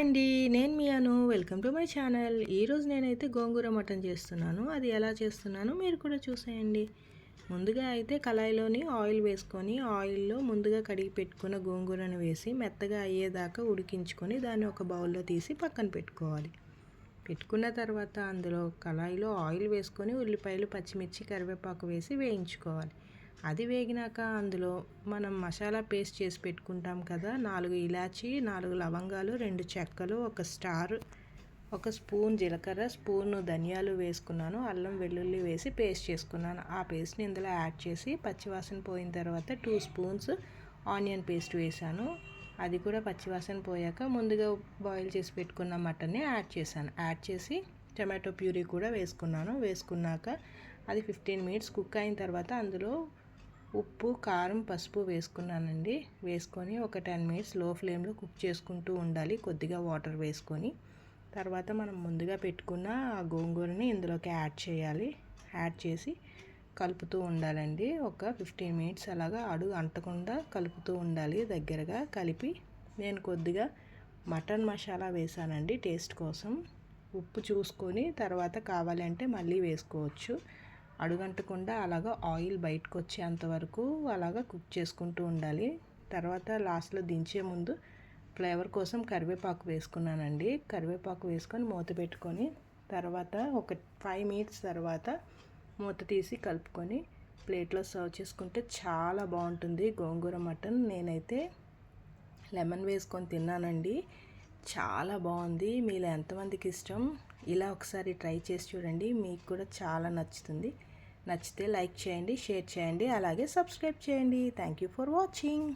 Hi అండి నేను మియాను. Welcome to my channel. ఈరోజు నేనైతే గోంగూర మటన్ చేస్తున్నాను. అది ఎలా చేస్తున్నానో మీరు కూడా చూసేయండి. ముందుగా అయితే కళాయిలోని ఆయిల్ వేసుకొని ఆయిల్లో ముందుగా కడిగి పెట్టుకున్న గోంగూరను వేసి మెత్తగా అయ్యేదాకా ఉడికించుకొని దాన్ని ఒక బౌల్లో తీసి పక్కన పెట్టుకోవాలి. పెట్టుకున్న తర్వాత అందులో కళాయిలో ఆయిల్ వేసుకొని ఉల్లిపాయలు పచ్చిమిర్చి కరివేపాకు వేసి వేయించుకోవాలి. అది వేగినాక అందులో మనం మసాలా పేస్ట్ చేసి పెట్టుకుంటాం కదా నాలుగు ఇలాచి నాలుగు లవంగాలు రెండు చెక్కలు ఒక స్టార్ ఒక స్పూన్ జీలకర్ర స్పూన్ ధనియాలు వేసుకున్నాను అల్లం వెల్లుల్లి వేసి పేస్ట్ చేసుకున్నాను. ఆ పేస్ట్ని ఇందులో యాడ్ చేసి పచ్చివాసన పోయిన తర్వాత టూ స్పూన్స్ ఆనియన్ పేస్ట్ వేసాను అది కూడా పచ్చివాసన పోయాక ముందుగా బాయిల్ చేసి పెట్టుకున్న మటన్ని యాడ్ చేశాను. యాడ్ చేసి టమాటో ప్యూరీ కూడా వేసుకున్నాను. వేసుకున్నాక అది ఫిఫ్టీన్ మినిట్స్ కుక్ అయిన తర్వాత అందులో ఉప్పు కారం పసుపు వేసుకున్నానండి. వేసుకొని ఒక టెన్ మినిట్స్లో ఫ్లేమ్లో కుక్ చేసుకుంటూ ఉండాలి. కొద్దిగా వాటర్ వేసుకొని. తర్వాత మనం ముందుగా పెట్టుకున్న ఆ గోంగూరని ఇందులోకి యాడ్ చేయాలి. యాడ్ చేసి కలుపుతూ ఉండాలండి. ఒక ఫిఫ్టీన్ మినిట్స్ అలాగా అడుగు అంటకుండా కలుపుతూ ఉండాలి. దగ్గరగా కలిపి నేను కొద్దిగా మటన్ మసాలా వేసానండి టేస్ట్ కోసం. ఉప్పు చూసుకొని తర్వాత కావాలంటే మళ్ళీ వేసుకోవచ్చు. అడుగంటకుండా అలాగా ఆయిల్ బయటకు వచ్చేంత వరకు అలాగా కుక్ చేసుకుంటూ ఉండాలి. తర్వాత లాస్ట్లో దించే ముందు ఫ్లేవర్ కోసం కరివేపాకు వేసుకున్నానండి. కరివేపాకు వేసుకొని మూత పెట్టుకొని తర్వాత ఒక ఫైవ్ మినిట్స్ తర్వాత మూత తీసి కలుపుకొని ప్లేట్లో సర్వ్ చేసుకుంటే చాలా బాగుంటుంది. గోంగూర మటన్ నేనైతే లెమన్ వేసుకొని తిన్నానండి. చాలా బాగుంది. మీలో ఎంతమందికి ఇష్టం? ఇలా ఒకసారి ట్రై చేసి చూడండి. మీకు కూడా చాలా నచ్చుతుంది. నచ్చితే లైక్ చేయండి షేర్ చేయండి అలాగే సబ్స్క్రైబ్ చేయండి. Thank you for watching